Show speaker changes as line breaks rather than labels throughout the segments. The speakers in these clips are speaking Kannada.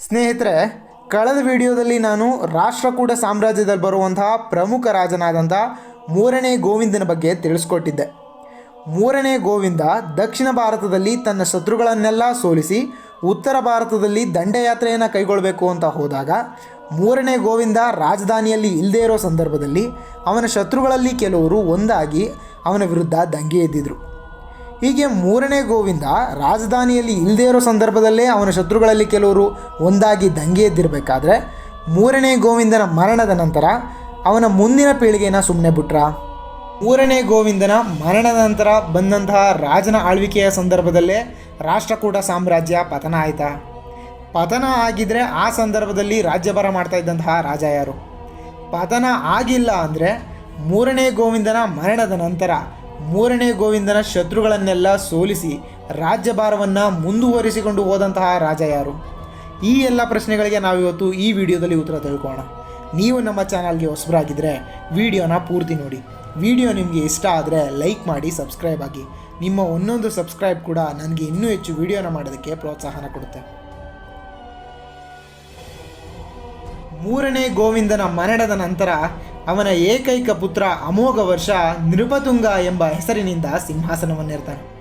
ಸ್ನೇಹಿತರೆ, ಕಳೆದ ವಿಡಿಯೋದಲ್ಲಿ ನಾನು ರಾಷ್ಟ್ರಕೂಟ ಸಾಮ್ರಾಜ್ಯದಲ್ಲಿ ಬರುವಂತಹ ಪ್ರಮುಖ ರಾಜನಾದಂಥ ಮೂರನೇ ಗೋವಿಂದನ ಬಗ್ಗೆ ತಿಳಿಸ್ಕೊಟ್ಟಿದ್ದೆ. ಮೂರನೇ ಗೋವಿಂದ ದಕ್ಷಿಣ ಭಾರತದಲ್ಲಿ ತನ್ನ ಶತ್ರುಗಳನ್ನೆಲ್ಲ ಸೋಲಿಸಿ ಉತ್ತರ ಭಾರತದಲ್ಲಿ ದಂಡಯಾತ್ರೆಯನ್ನು ಕೈಗೊಳ್ಳಬೇಕು ಅಂತ ಹೋದಾಗ, ಮೂರನೇ ಗೋವಿಂದ ರಾಜಧಾನಿಯಲ್ಲಿ ಇಲ್ಲದೇ ಇರೋ ಸಂದರ್ಭದಲ್ಲಿ ಅವನ ಶತ್ರುಗಳಲ್ಲಿ ಕೆಲವರು ಒಂದಾಗಿ ಅವನ ವಿರುದ್ಧ ದಂಗೆ ಎದ್ದಿದ್ರು. ಹೀಗೆ ಮೂರನೇ ಗೋವಿಂದ ರಾಜಧಾನಿಯಲ್ಲಿ ಇಲ್ಲದೇ ಇರೋ ಸಂದರ್ಭದಲ್ಲೇ ಅವನ ಶತ್ರುಗಳಲ್ಲಿ ಕೆಲವರು ಒಂದಾಗಿ ದಂಗೆ ಎದ್ದಿರಬೇಕಾದ್ರೆ ಮೂರನೇ ಗೋವಿಂದನ ಮರಣದ ನಂತರ ಅವನ ಮುಂದಿನ ಪೀಳಿಗೆನ ಸುಮ್ಮನೆ ಬಿಟ್ರ? ಮೂರನೇ ಗೋವಿಂದನ ಮರಣದ ನಂತರ ಬಂದಂತಹ ರಾಜನ ಆಳ್ವಿಕೆಯ ಸಂದರ್ಭದಲ್ಲೇ ರಾಷ್ಟ್ರಕೂಟ ಸಾಮ್ರಾಜ್ಯ ಪತನ ಆಯಿತಾ. ಪತನ ಆಗಿದ್ರೆ ಆ ಸಂದರ್ಭದಲ್ಲಿ ರಾಜ್ಯಭಾರ ಮಾಡ್ತಾ ಇದ್ದಂತಹ ರಾಜ ಯಾರು? ಪತನ ಆಗಿಲ್ಲ ಅಂದರೆ ಮೂರನೇ ಗೋವಿಂದನ ಮರಣದ ನಂತರ ಮೂರನೇ ಗೋವಿಂದನ ಶತ್ರುಗಳನ್ನೆಲ್ಲ ಸೋಲಿಸಿ ರಾಜ್ಯಭಾರವನ್ನು ಮುಂದುವರಿಸಿಕೊಂಡು ಹೋದಂತಹ ರಾಜ ಯಾರು? ಈ ಎಲ್ಲ ಪ್ರಶ್ನೆಗಳಿಗೆ ನಾವಿವತ್ತು ಈ ವಿಡಿಯೋದಲ್ಲಿ ಉತ್ತರ ತಿಳ್ಕೋಣ ನೀವು ನಮ್ಮ ಚಾನಲ್ಗೆ ಹೊಸಬರಾಗಿದ್ದರೆ ವಿಡಿಯೋನ ಪೂರ್ತಿ ನೋಡಿ. ವಿಡಿಯೋ ನಿಮಗೆ ಇಷ್ಟ ಆದರೆ ಲೈಕ್ ಮಾಡಿ, ಸಬ್ಸ್ಕ್ರೈಬ್ ಆಗಿ. ನಿಮ್ಮ ಒಂದೊಂದು ಸಬ್ಸ್ಕ್ರೈಬ್ ಕೂಡ ನನಗೆ ಇನ್ನೂ ಹೆಚ್ಚು ವಿಡಿಯೋನ ಮಾಡೋದಕ್ಕೆ ಪ್ರೋತ್ಸಾಹನ ಕೊಡುತ್ತೆ. ಮೂರನೇ ಗೋವಿಂದನ ಮರಣದ ನಂತರ ಅವನ ಏಕೈಕ ಪುತ್ರ ಅಮೋಘ ವರ್ಷ ನೃಪತುಂಗ ಎಂಬ ಹೆಸರಿನಿಂದ ಸಿಂಹಾಸನವನ್ನೇರ್ತಾನೆ.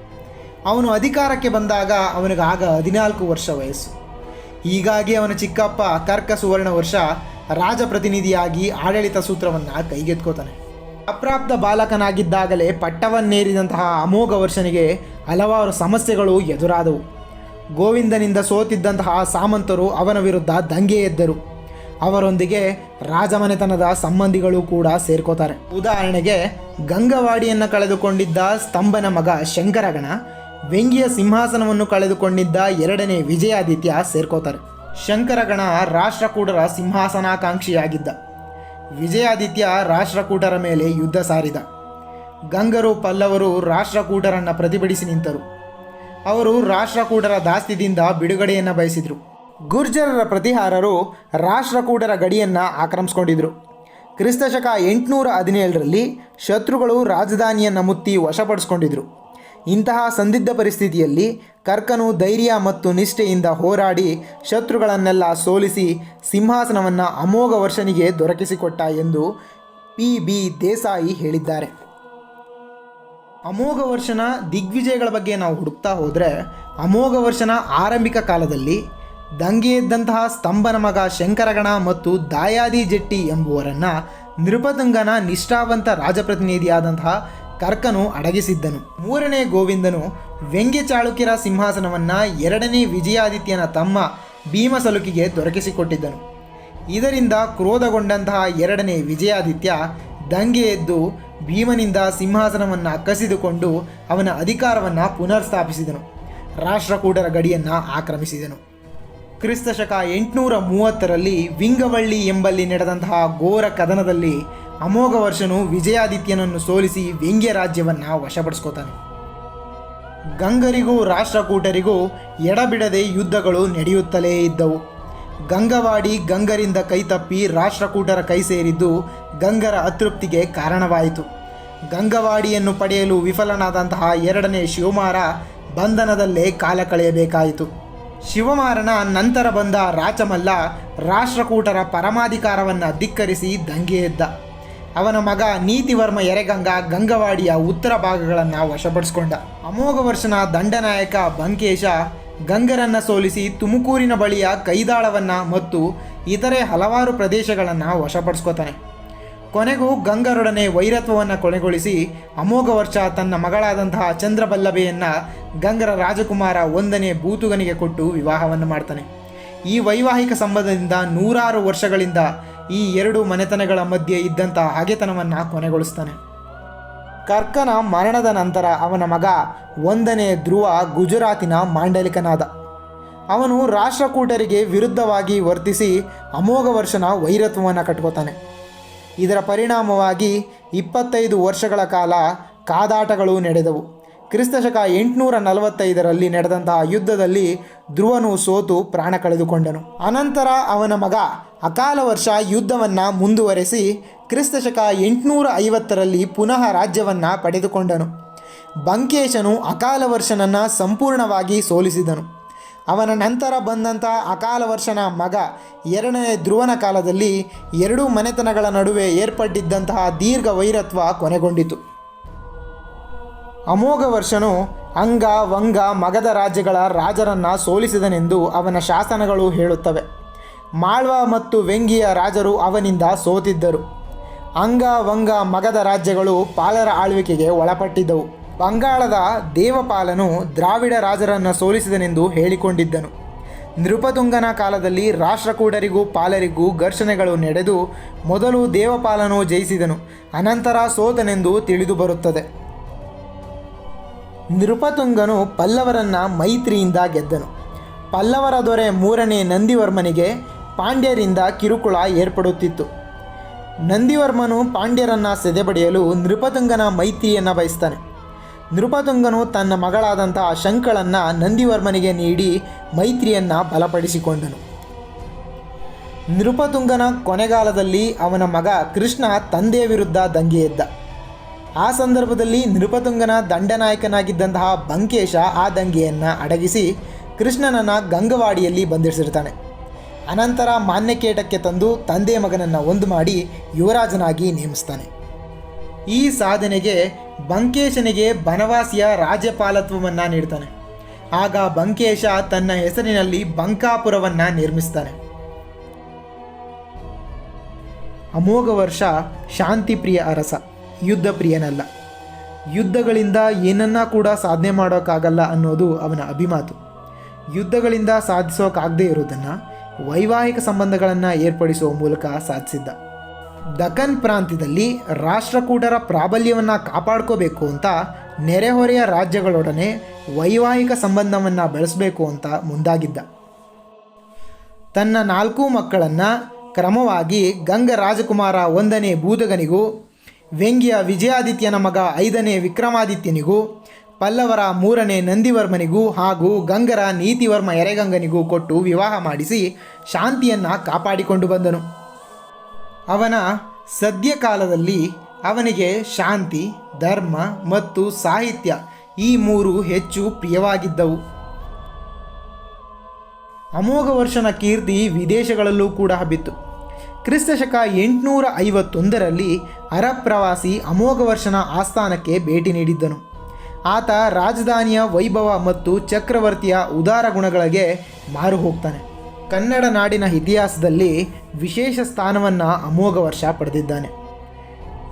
ಅವನು ಅಧಿಕಾರಕ್ಕೆ ಬಂದಾಗ ಅವನಿಗೆ ಆಗ ಹದಿನಾಲ್ಕು ವರ್ಷ ವಯಸ್ಸು. ಹೀಗಾಗಿ ಅವನ ಚಿಕ್ಕಪ್ಪ ಕರ್ಕ ಸುವರ್ಣ ವರ್ಷ ರಾಜಪ್ರತಿನಿಧಿಯಾಗಿ ಆಡಳಿತ ಸೂತ್ರವನ್ನು ಕೈಗೆತ್ಕೋತಾನೆ. ಅಪ್ರಾಪ್ತ ಬಾಲಕನಾಗಿದ್ದಾಗಲೇ ಪಟ್ಟವನ್ನೇರಿದಂತಹ ಅಮೋಘ ವರ್ಷನಿಗೆ ಹಲವಾರು ಸಮಸ್ಯೆಗಳು ಎದುರಾದವು. ಗೋವಿಂದನಿಂದ ಸೋತಿದ್ದಂತಹ ಸಾಮಂತರು ಅವನ ವಿರುದ್ಧ ದಂಗೆ ಎದ್ದರು. ಅವರೊಂದಿಗೆ ರಾಜಮನೆತನದ ಸಂಬಂಧಿಗಳು ಕೂಡ ಸೇರ್ಕೋತಾರೆ. ಉದಾಹರಣೆಗೆ, ಗಂಗವಾಡಿಯನ್ನು ಕಳೆದುಕೊಂಡಿದ್ದ ಸ್ತಂಭನ ಮಗ ಶಂಕರಗಣ, ವ್ಯಂಗ್ಯ ಸಿಂಹಾಸನವನ್ನು ಕಳೆದುಕೊಂಡಿದ್ದ ಎರಡನೇ ವಿಜಯಾದಿತ್ಯ ಸೇರ್ಕೋತಾರೆ. ಶಂಕರಗಣ ರಾಷ್ಟ್ರಕೂಟರ ಸಿಂಹಾಸನಾಕಾಂಕ್ಷಿಯಾಗಿದ್ದ. ವಿಜಯಾದಿತ್ಯ ರಾಷ್ಟ್ರಕೂಟರ ಮೇಲೆ ಯುದ್ಧ ಸಾರಿದ. ಗಂಗರು ಪಲ್ಲವರು ರಾಷ್ಟ್ರಕೂಟರನ್ನು ಪ್ರತಿಭಟಿಸಿ ನಿಂತರು. ಅವರು ರಾಷ್ಟ್ರಕೂಟರ ದಾಸ್ತಿದಿಂದ ಬಿಡುಗಡೆಯನ್ನು ಬಯಸಿದರು. ಗುರ್ಜರರ ಪ್ರತಿಹಾರರು ರಾಷ್ಟ್ರಕೂಟರ ಗಡಿಯನ್ನು ಆಕ್ರಮಿಸ್ಕೊಂಡಿದ್ರು. ಕ್ರಿಸ್ತಶಕ ಎಂಟುನೂರ ಹದಿನೇಳರಲ್ಲಿ ಶತ್ರುಗಳು ರಾಜಧಾನಿಯನ್ನು ಮುತ್ತಿ ವಶಪಡಿಸ್ಕೊಂಡಿದ್ರು. ಇಂತಹ ಸಂದಿಗ್ಧ ಪರಿಸ್ಥಿತಿಯಲ್ಲಿ ಕರ್ಕನು ಧೈರ್ಯ ಮತ್ತು ನಿಷ್ಠೆಯಿಂದ ಹೋರಾಡಿ ಶತ್ರುಗಳನ್ನೆಲ್ಲ ಸೋಲಿಸಿ ಸಿಂಹಾಸನವನ್ನು ಅಮೋಘ ವರ್ಷನಿಗೆ ದೊರಕಿಸಿಕೊಟ್ಟ ಎಂದು ಪಿ. ಬಿ. ದೇಸಾಯಿ ಹೇಳಿದ್ದಾರೆ. ಅಮೋಘ ವರ್ಷನ ದಿಗ್ವಿಜಯಗಳ ಬಗ್ಗೆ ನಾವು ಹುಡುಕ್ತಾ ಹೋದರೆ, ಅಮೋಘ ವರ್ಷನ ಆರಂಭಿಕ ಕಾಲದಲ್ಲಿ ದಂಗೆ ಎದ್ದಂತಹ ಸ್ತಂಭನ ಮಗ ಶಂಕರಗಣ ಮತ್ತು ದಾಯಾದಿ ಜೆಟ್ಟಿ ಎಂಬುವರನ್ನು ನೃಪತುಂಗನ ನಿಷ್ಠಾವಂತ ರಾಜಪ್ರತಿನಿಧಿಯಾದಂತಹ ಕರ್ಕನು ಅಡಗಿಸಿದ್ದನು. ಮೂರನೇ ಗೋವಿಂದನು ವ್ಯಂಗ್ಯ ಚಾಳುಕ್ಯರ ಸಿಂಹಾಸನವನ್ನು ಎರಡನೇ ವಿಜಯಾದಿತ್ಯನ ತಮ್ಮ ಭೀಮಸಲುಕಿಗೆ ದೊರಕಿಸಿಕೊಟ್ಟಿದ್ದನು. ಇದರಿಂದ ಕ್ರೋಧಗೊಂಡಂತಹ ಎರಡನೇ ವಿಜಯಾದಿತ್ಯ ದಂಗೆ ಎದ್ದು ಭೀಮನಿಂದ ಸಿಂಹಾಸನವನ್ನು ಕಸಿದುಕೊಂಡು ಅವನ ಅಧಿಕಾರವನ್ನು ಪುನರ್ಸ್ಥಾಪಿಸಿದನು. ರಾಷ್ಟ್ರಕೂಟರ ಗಡಿಯನ್ನು ಆಕ್ರಮಿಸಿದನು. ಕ್ರಿಸ್ತಶಕ ಎಂಟುನೂರ ಮೂವತ್ತರಲ್ಲಿ ವಿಂಗವಳ್ಳಿ ಎಂಬಲ್ಲಿ ನಡೆದಂತಹ ಘೋರ ಕದನದಲ್ಲಿ ಅಮೋಘ ವರ್ಷನು ವಿಜಯಾದಿತ್ಯನನ್ನು ಸೋಲಿಸಿ ವ್ಯಂಗ್ಯ ರಾಜ್ಯವನ್ನು ವಶಪಡಿಸ್ಕೋತಾನೆ. ಗಂಗರಿಗೂ, ರಾಷ್ಟ್ರಕೂಟರಿಗೂ ಎಡಬಿಡದೆ ಯುದ್ಧಗಳು ನಡೆಯುತ್ತಲೇ ಇದ್ದವು. ಗಂಗವಾಡಿ ಗಂಗರಿಂದ ಕೈತಪ್ಪಿ ರಾಷ್ಟ್ರಕೂಟರ ಕೈ ಸೇರಿದ್ದು ಗಂಗರ ಅತೃಪ್ತಿಗೆ ಕಾರಣವಾಯಿತು. ಗಂಗವಾಡಿಯನ್ನು ಪಡೆಯಲು ವಿಫಲನಾದಂತಹ ಎರಡನೇ ಶಿವಮಾರ ಬಂಧನದಲ್ಲೇ ಕಾಲ ಕಳೆಯಬೇಕಾಯಿತು. ಶಿವಮಾರನ ನಂತರ ಬಂದ ರಾಚಮಲ್ಲ ರಾಷ್ಟ್ರಕೂಟರ ಪರಮಾಧಿಕಾರವನ್ನು ಧಿಕ್ಕರಿಸಿ ದಂಗೆ ಎದ್ದ. ಅವನ ಮಗ ನೀತಿವರ್ಮ ಎರೆಗಂಗ ಗಂಗವಾಡಿಯ ಉತ್ತರ ಭಾಗಗಳನ್ನು ವಶಪಡಿಸಿಕೊಂಡ. ಅಮೋಘ ವರ್ಷನ ದಂಡನಾಯಕ ಬಂಕೇಶ ಗಂಗರನ್ನು ಸೋಲಿಸಿ ತುಮಕೂರಿನ ಬಳಿಯ ಕೈದಾಳವನ್ನು ಮತ್ತು ಇತರೆ ಹಲವಾರು ಪ್ರದೇಶಗಳನ್ನು ವಶಪಡಿಸ್ಕೋತಾನೆ. ಕೊನೆಗೂ ಗಂಗರೊಡನೆ ವೈರತ್ವವನ್ನು ಕೊನೆಗೊಳಿಸಿ ಅಮೋಘ ವರ್ಷ ತನ್ನ ಮಗಳಾದಂತಹ ಚಂದ್ರಬಲ್ಲಭೆಯನ್ನು ಗಂಗರ ರಾಜಕುಮಾರ ಒಂದನೇ ಬೂತುಗನಿಗೆ ಕೊಟ್ಟು ವಿವಾಹವನ್ನು ಮಾಡ್ತಾನೆ. ಈ ವೈವಾಹಿಕ ಸಂಬಂಧದಿಂದ ನೂರಾರು ವರ್ಷಗಳಿಂದ ಈ ಎರಡು ಮನೆತನಗಳ ಮಧ್ಯೆ ಇದ್ದಂಥ ಹಗೆತನವನ್ನು ಕೊನೆಗೊಳಿಸ್ತಾನೆ. ಕರ್ಕನ ಮರಣದ ನಂತರ ಅವನ ಮಗ ಒಂದನೇ ಧ್ರುವ ಗುಜರಾತಿನ ಮಾಂಡಲಿಕನಾದ. ಅವನು ರಾಷ್ಟ್ರಕೂಟರಿಗೆ ವಿರುದ್ಧವಾಗಿ ವರ್ತಿಸಿ ಅಮೋಘ ವರ್ಷನ ವೈರತ್ವವನ್ನು ಕಟ್ಕೋತಾನೆ. ಇದರ ಪರಿಣಾಮವಾಗಿ ಇಪ್ಪತ್ತೈದು ವರ್ಷಗಳ ಕಾಲ ಕಾದಾಟಗಳು ನಡೆದವು. ಕ್ರಿಸ್ತಶಕ ಎಂಟುನೂರ ನಲವತ್ತೈದರಲ್ಲಿ ನಡೆದಂತಹ ಯುದ್ಧದಲ್ಲಿ ಧ್ರುವನು ಸೋತು ಪ್ರಾಣ ಕಳೆದುಕೊಂಡನು. ಅನಂತರ ಅವನ ಮಗ ಅಕಾಲ ವರ್ಷ ಯುದ್ಧವನ್ನು ಮುಂದುವರೆಸಿ ಕ್ರಿಸ್ತಶಕ ಎಂಟುನೂರ ಐವತ್ತರಲ್ಲಿ ಪುನಃ ರಾಜ್ಯವನ್ನು ಪಡೆದುಕೊಂಡನು. ಬಂಕೇಶನು ಅಕಾಲ ವರ್ಷನನ್ನು ಸಂಪೂರ್ಣವಾಗಿ ಸೋಲಿಸಿದನು. ಅವನ ನಂತರ ಬಂದಂಥ ಅಕಾಲ ವರ್ಷನ ಮಗ ಎರಡನೇ ಧ್ರುವನ ಕಾಲದಲ್ಲಿ ಎರಡೂ ಮನೆತನಗಳ ನಡುವೆ ಏರ್ಪಟ್ಟಿದ್ದಂತಹ ದೀರ್ಘ ವೈರತ್ವ ಕೊನೆಗೊಂಡಿತು. ಅಮೋಘ ವರ್ಷನು ಅಂಗ, ವಂಗ ಮಗಧ ರಾಜ್ಯಗಳ ರಾಜರನ್ನು ಸೋಲಿಸಿದನೆಂದು ಅವನ ಶಾಸನಗಳು ಹೇಳುತ್ತವೆ. ಮಾಳ್ವ ಮತ್ತು ವೆಂಗಿಯ ರಾಜರು ಅವನಿಂದ ಸೋತಿದ್ದರು. ಅಂಗ, ವಂಗ ಮಗಧ ರಾಜ್ಯಗಳು ಪಾಲರ ಆಳ್ವಿಕೆಗೆ ಒಳಪಟ್ಟಿದ್ದವು. ಬಂಗಾಳದ ದೇವಪಾಲನು ದ್ರಾವಿಡ ರಾಜರನ್ನು ಸೋಲಿಸಿದನೆಂದು ಹೇಳಿಕೊಂಡಿದ್ದನು. ನೃಪತುಂಗನ ಕಾಲದಲ್ಲಿ ರಾಷ್ಟ್ರಕೂಟರಿಗೂ ಪಾಲರಿಗೂ ಘರ್ಷಣೆಗಳು ನಡೆದು ಮೊದಲು ದೇವಪಾಲನು ಜಯಿಸಿದನು, ಅನಂತರ ಸೋತನೆಂದು ತಿಳಿದು ಬರುತ್ತದೆ. ನೃಪತುಂಗನು ಪಲ್ಲವರನ್ನ ಮೈತ್ರಿಯಿಂದ ಗೆದ್ದನು. ಪಲ್ಲವರ ದೊರೆ ಮೂರನೇ ನಂದಿವರ್ಮನಿಗೆ ಪಾಂಡ್ಯರಿಂದ ಕಿರುಕುಳ ಏರ್ಪಡುತ್ತಿತ್ತು. ನಂದಿವರ್ಮನು ಪಾಂಡ್ಯರನ್ನ ಸೆದೆಬಡಿಯಲು ನೃಪತುಂಗನ ಮೈತ್ರಿಯನ್ನು ಬಯಸ್ತಾನೆ. ನೃಪತುಂಗನು ತನ್ನ ಮಗಳಾದಂತಹ ಶಂಕಳನ್ನು ನಂದಿವರ್ಮನಿಗೆ ನೀಡಿ ಮೈತ್ರಿಯನ್ನು ಬಲಪಡಿಸಿಕೊಂಡನು. ನೃಪತುಂಗನ ಕೊನೆಗಾಲದಲ್ಲಿ ಅವನ ಮಗ ಕೃಷ್ಣ ತಂದೆಯ ವಿರುದ್ಧ ದಂಗೆ ಎದ್ದ. ಆ ಸಂದರ್ಭದಲ್ಲಿ ನೃಪತುಂಗನ ದಂಡನಾಯಕನಾಗಿದ್ದಂತಹ ಬಂಕೇಶ ಆ ದಂಗೆಯನ್ನು ಅಡಗಿಸಿ ಕೃಷ್ಣನನ್ನು ಗಂಗವಾಡಿಯಲ್ಲಿ ಬಂಧಿಸಿರ್ತಾನೆ. ಅನಂತರ ಮಾನ್ಯಕೇಟಕ್ಕೆ ತಂದು ತಂದೆ ಮಗನನ್ನು ಒಂದು ಮಾಡಿ ಯುವರಾಜನಾಗಿ ನೇಮಿಸ್ತಾನೆ. ಈ ಸಾಧನೆಗೆ ಬಂಕೇಶನಿಗೆ ಬನವಾಸಿಯ ರಾಜ್ಯಪಾಲತ್ವವನ್ನು ನೀಡ್ತಾನೆ. ಆಗ ಬಂಕೇಶ ತನ್ನ ಹೆಸರಿನಲ್ಲಿ ಬಂಕಾಪುರವನ್ನು ನಿರ್ಮಿಸ್ತಾನೆ. ಅಮೋಘ ವರ್ಷ ಶಾಂತಿಪ್ರಿಯ ಅರಸ ಯುದ್ಧ ಪ್ರಿಯನಲ್ಲ ಯುದ್ಧಗಳಿಂದ ಏನನ್ನ ಕೂಡ ಸಾಧನೆ ಮಾಡೋಕ್ಕಾಗಲ್ಲ ಅನ್ನೋದು ಅವನ ಅಭಿಮಾತು. ಯುದ್ಧಗಳಿಂದ ಸಾಧಿಸೋಕ್ಕಾಗದೇ ಇರೋದನ್ನು ವೈವಾಹಿಕ ಸಂಬಂಧಗಳನ್ನು ಏರ್ಪಡಿಸುವ ಮೂಲಕ ಸಾಧಿಸಿದ್ದ. ದಖನ್ ಪ್ರಾಂತ್ಯದಲ್ಲಿ ರಾಷ್ಟ್ರಕೂಟರ ಪ್ರಾಬಲ್ಯವನ್ನು ಕಾಪಾಡ್ಕೋಬೇಕು ಅಂತ ನೆರೆಹೊರೆಯ ರಾಜ್ಯಗಳೊಡನೆ ವೈವಾಹಿಕ ಸಂಬಂಧವನ್ನು ಬೆಳೆಸಬೇಕು ಅಂತ ಮುಂದಾಗಿದ್ದ. ತನ್ನ ನಾಲ್ಕು ಮಕ್ಕಳನ್ನು ಕ್ರಮವಾಗಿ ಗಂಗ ರಾಜಕುಮಾರ ಒಂದನೇ ಬೂದಗನಿಗೂ ವ್ಯಂಗ್ಯ ವಿಜಯಾದಿತ್ಯನ ಮಗ ಐದನೇ ವಿಕ್ರಮಾದಿತ್ಯನಿಗೂ, ಪಲ್ಲವರ ಮೂರನೇ ನಂದಿವರ್ಮನಿಗೂ ಹಾಗೂ ಗಂಗರ ನೀತಿವರ್ಮ ಎರೆಗಂಗನಿಗೂ ಕೊಟ್ಟು ವಿವಾಹ ಮಾಡಿಸಿ ಶಾಂತಿಯನ್ನು ಕಾಪಾಡಿಕೊಂಡು ಬಂದನು. ಅವನ ಸದ್ಯಕಾಲದಲ್ಲಿ ಅವನಿಗೆ ಶಾಂತಿ, ಧರ್ಮ ಮತ್ತು ಸಾಹಿತ್ಯ ಈ ಮೂರು ಹೆಚ್ಚು ಪ್ರಿಯವಾಗಿದ್ದವು. ಅಮೋಘ ವರ್ಷನ ಕೀರ್ತಿ ವಿದೇಶಗಳಲ್ಲೂ ಕೂಡ ಹಬ್ಬಿತ್ತು. ಕ್ರಿಸ್ತಶಕ ಎಂಟುನೂರ ಐವತ್ತೊಂದರಲ್ಲಿ ಅರಬ್ ಪ್ರವಾಸಿ ಅಮೋಘವರ್ಷನ ಆಸ್ಥಾನಕ್ಕೆ ಭೇಟಿ ನೀಡಿದ್ದನು. ಆತ ರಾಜಧಾನಿಯ ವೈಭವ ಮತ್ತು ಚಕ್ರವರ್ತಿಯ ಉದಾರ ಗುಣಗಳಿಗೆ ಮಾರು ಹೋಗ್ತಾನೆ ಕನ್ನಡ ನಾಡಿನ ಇತಿಹಾಸದಲ್ಲಿ ವಿಶೇಷ ಸ್ಥಾನವನ್ನು ಅಮೋಘ ವರ್ಷ ಪಡೆದಿದ್ದಾನೆ.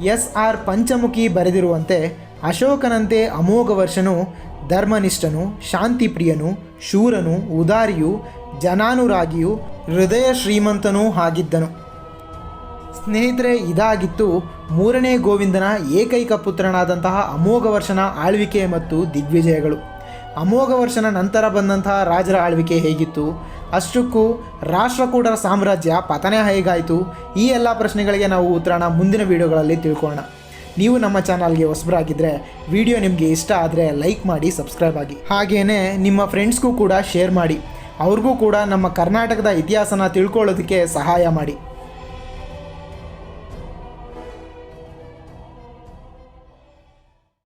ಎಸ್ ಆರ್ ಪಂಚಮುಖಿ ಬರೆದಿರುವಂತೆ ಅಶೋಕನಂತೆ ಅಮೋಘ ವರ್ಷನು ಧರ್ಮನಿಷ್ಠನು, ಶಾಂತಿಪ್ರಿಯನು, ಶೂರನು, ಉದಾರಿಯು, ಜನಾನುರಾಗಿಯು, ಹೃದಯ ಶ್ರೀಮಂತನೂ ಆಗಿದ್ದನು. ಸ್ನೇಹಿತರೆ, ಇದಾಗಿತ್ತು ಮೂರನೇ ಗೋವಿಂದನ ಏಕೈಕ ಪುತ್ರನಾದಂತಹ ಅಮೋಘ ವರ್ಷನ ಆಳ್ವಿಕೆ ಮತ್ತು ದಿಗ್ವಿಜಯಗಳು. ಅಮೋಘ ವರ್ಷನ ನಂತರ ಬಂದಂತಹ ರಾಜರ ಆಳ್ವಿಕೆ ಹೇಗಿತ್ತು? ಅಷ್ಟಕ್ಕೂ ರಾಷ್ಟ್ರಕೂಟರ ಸಾಮ್ರಾಜ್ಯ ಪತನ ಹೇಗಾಯಿತು? ಈ ಎಲ್ಲ ಪ್ರಶ್ನೆಗಳಿಗೆ ನಾವು ಉತ್ತರನ ಮುಂದಿನ ವಿಡಿಯೋಗಳಲ್ಲಿ ತಿಳ್ಕೊಳ್ಳೋಣ. ನೀವು ನಮ್ಮ ಚಾನಲ್ಗೆ ಹೊಸಬರಾಗಿದ್ದರೆ ವಿಡಿಯೋ ನಿಮಗೆ ಇಷ್ಟ ಆದರೆ ಲೈಕ್ ಮಾಡಿ, ಸಬ್ಸ್ಕ್ರೈಬ್ ಆಗಿ. ಹಾಗೆಯೇ ನಿಮ್ಮ ಫ್ರೆಂಡ್ಸ್ಗೂ ಕೂಡ ಶೇರ್ ಮಾಡಿ. ಅವ್ರಿಗೂ ಕೂಡ ನಮ್ಮ ಕರ್ನಾಟಕದ ಇತಿಹಾಸನ ತಿಳ್ಕೊಳ್ಳೋದಕ್ಕೆ ಸಹಾಯ ಮಾಡಿ.